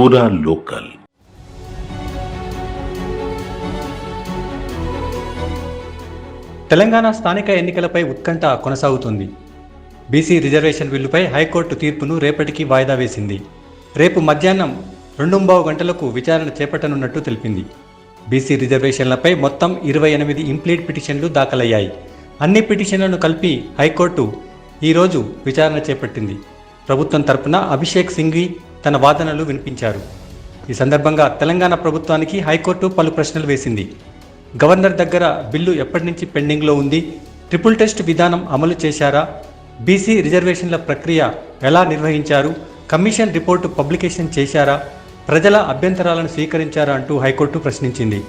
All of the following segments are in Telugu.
పూరా లోకల్ తెలంగాణ స్థానిక ఎన్నికలపై ఉత్కంఠ కొనసాగుతుంది. బీసీ రిజర్వేషన్ బిల్లుపై హైకోర్టు తీర్పును రేపటికి వాయిదా వేసింది. రేపు మధ్యాహ్నం రెండు రెండుంబావు గంటలకు విచారణ చేపట్టనున్నట్టు తెలిపింది. బీసీ రిజర్వేషన్లపై మొత్తం ఇరవై ఎనిమిది ఇంప్లీట్ పిటిషన్లు దాఖలయ్యాయి. అన్ని పిటిషన్లను కలిపి హైకోర్టు ఈరోజు విచారణ చేపట్టింది. ప్రభుత్వం తరపున అభిషేక్ సింఘ్వి తన వాదనలు వినిపించారు. ఈ సందర్భంగా తెలంగాణ ప్రభుత్వానికి హైకోర్టు పలు ప్రశ్నలు వేసింది. గవర్నర్ దగ్గర బిల్లు ఎప్పటి నుంచి పెండింగ్లో ఉంది? ట్రిపుల్ టెస్ట్ విధానం అమలు చేశారా? బీసీ రిజర్వేషన్ల ప్రక్రియ ఎలా నిర్వహించారు? కమిషన్ రిపోర్టు పబ్లికేషన్ చేశారా? ప్రజల అభ్యంతరాలను స్వీకరించారా అంటూ హైకోర్టు ప్రశ్నించింది.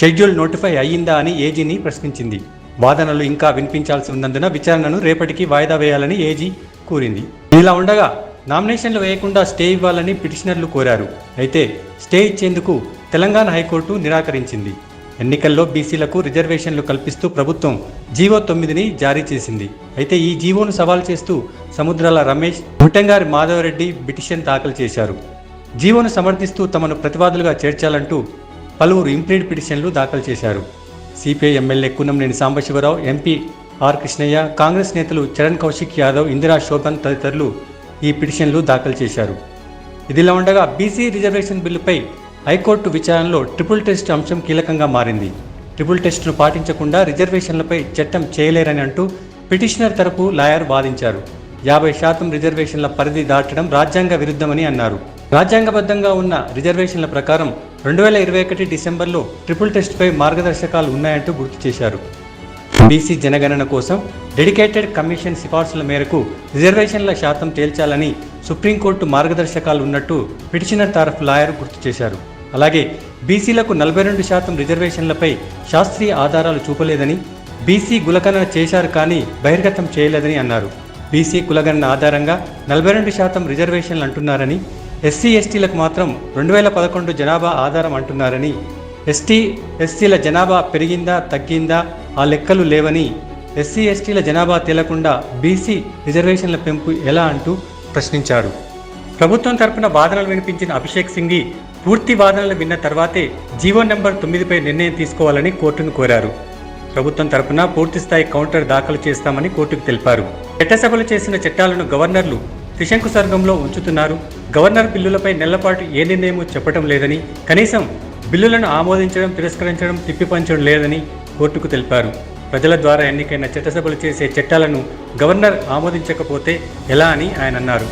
షెడ్యూల్ నోటిఫై అయ్యిందా అని ఏజీని ప్రశ్నించింది. వాదనలు ఇంకా వినిపించాల్సి ఉన్నందున విచారణను రేపటికి వాయిదా వేయాలని ఏజీ కోరింది. ఇలా ఉండగా నామినేషన్లు వేయకుండా స్టే ఇవ్వాలని పిటిషనర్లు కోరారు. అయితే స్టే ఇచ్చేందుకు తెలంగాణ హైకోర్టు నిరాకరించింది. ఎన్నికల్లో బీసీలకు రిజర్వేషన్లు కల్పిస్తూ ప్రభుత్వం జీవో తొమ్మిదిని జారీ చేసింది. అయితే ఈ జీవోను సవాల్ చేస్తూ సముద్రాల రమేష్ భుటంగారి మాధవరెడ్డి పిటిషన్ దాఖలు చేశారు. జీవోను సమర్థిస్తూ తమను ప్రతివాదులుగా చేర్చాలంటూ పలువురు ఇంప్లీడ్ పిటిషన్లు దాఖలు చేశారు. CPI MLA Kunamneni Sambasivarao MP R Krishnaiah Congress నేతలు చరణ్ కౌశిక్ యాదవ్ ఇందిరా శోభన్ తదితరులు ఈ పిటిషన్లు దాఖలు చేశారు. ఇదిలా ఉండగా బీసీ రిజర్వేషన్ బిల్లుపై హైకోర్టు విచారణలో ట్రిపుల్ టెస్ట్ అంశం కీలకంగా మారింది. ట్రిపుల్ టెస్ట్ను పాటించకుండా రిజర్వేషన్లపై చట్టం చేయలేరని అంటూ పిటిషనర్ తరపు లాయర్ వాదించారు. యాభై శాతం రిజర్వేషన్ల పరిధి దాటడం రాజ్యాంగ విరుద్ధమని అన్నారు. రాజ్యాంగబద్ధంగా ఉన్న రిజర్వేషన్ల ప్రకారం రెండు వేల ఇరవై ఒకటి డిసెంబర్లో ట్రిపుల్ టెస్ట్పై మార్గదర్శకాలు ఉన్నాయంటూ గుర్తు చేశారు. బీసీ జనగణన కోసం డెడికేటెడ్ కమిషన్ సిఫార్సుల మేరకు రిజర్వేషన్ల శాతం తేల్చాలని సుప్రీంకోర్టు మార్గదర్శకాలు ఉన్నట్టు పిటిషనర్ తరఫు లాయర్ గుర్తు చేశారు. అలాగే బీసీలకు నలభై రెండు శాతం రిజర్వేషన్లపై శాస్త్రీయ ఆధారాలు చూపలేదని బీసీ కులగణన చేశారు కానీ బహిర్గతం చేయలేదని అన్నారు. బీసీ కులగణన ఆధారంగా నలభై రెండు శాతం రిజర్వేషన్లు అంటున్నారని ఎస్సీ ఎస్టీలకు మాత్రం రెండు వేల పదకొండు జనాభా ఆధారం అంటున్నారని ఎస్టీ ఎస్సీల జనాభా పెరిగిందా తగ్గిందా? ఆ లెక్కలు లేవని ఎస్సీ ఎస్టీల జనాభా తేలకుండా బీసీ రిజర్వేషన్ల పెంపు ఎలా అంటూ ప్రశ్నించారు. ప్రభుత్వం తరపున వాదనలు వినిపించిన అభిషేక్ సింఘి పూర్తి వాదనలు విన్న తర్వాతే జీవో నెంబర్ తొమ్మిదిపై నిర్ణయం తీసుకోవాలని కోర్టును కోరారు. ప్రభుత్వం తరపున పూర్తిస్థాయి కౌంటర్ దాఖలు చేస్తామని కోర్టుకు తెలిపారు. చట్టసభలు చేసిన చట్టాలను గవర్నర్లు త్రిశంకు సర్గంలో ఉంచుతున్నారు. గవర్నర్ బిల్లులపై నెలపాటు ఏ నిర్ణయమూ చెప్పడం లేదని కనీసం బిల్లులను ఆమోదించడం తిరస్కరించడం తిప్పిపంచడం లేదని కోర్టుకు తెలిపారు. ప్రజల ద్వారా ఎన్నికైన చట్టసభలు చేసే చట్టాలను గవర్నర్ ఆమోదించకపోతే ఎలా అని ఆయన అన్నారు.